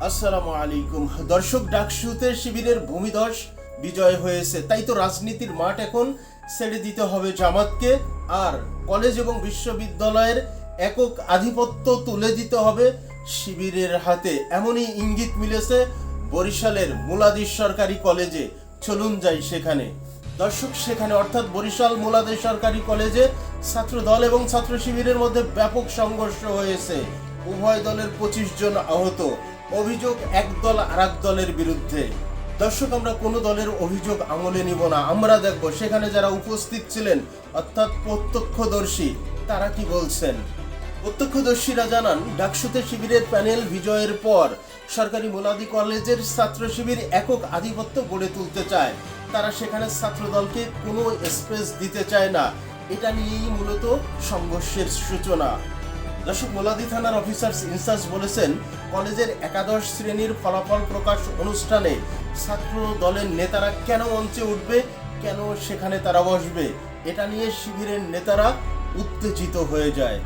আসসালামু আলাইকুম। দর্শক, ডাকসুতে শিবিরের ভূমিধস বিজয় হয়েছে। তাই তো রাজনীতির মাঠ এখন ছেড়ে দিতে হবে জামাতকে। আর কলেজ এবং বিশ্ববিদ্যালয়ের একক আধিপত্য তুলে দিতে হবে শিবিরের হাতে। এমনই ইঙ্গিত মিলেছে বরিশালের মুলাদিস সরকারি কলেজে। চলুন যাই সেখানে। দর্শক, সেখানে অর্থাৎ বরিশাল মুলাদে সরকারি কলেজে ছাত্র দল এবং ছাত্র শিবিরের মধ্যে ব্যাপক সংঘর্ষ হয়েছে। উভয় দলের পঁচিশ জন আহত। অভিযোগ এক দল আর দলের বিরুদ্ধে। দর্শক, আমরা কোনো দলের অভিযোগ আমলে নিব না। আমরা দেখব সেখানে যারা উপস্থিত ছিলেন, অর্থাৎ প্রত্যক্ষদর্শী, তারা কি বলছেন? প্রত্যক্ষদর্শীরা জানান, ডাকসুতে শিবিরের প্যানেল বিজয়ের পর সরকারি মোলাদি কলেজের ছাত্র শিবির একক আধিপত্য গড়ে তুলতে চায়। তারা সেখানে ছাত্রদলকে কোনো স্পেস দিতে চায় না। এটা নিয়েই মূলত সংঘর্ষের সূচনা। দর্শক মোলাদি থানার অফিসার্স ইনচার্জ বলেছেন, কলেজের একাদশ শ্রেণির ফলাফল প্রকাশ অনুষ্ঠানে ছাত্র দলের নেতারা কেন মঞ্চে উঠবে? কেন সেখানে তারা বসবে? এটা নিয়ে শিবিরের নেতারা উত্তেজিত হয়ে যায়।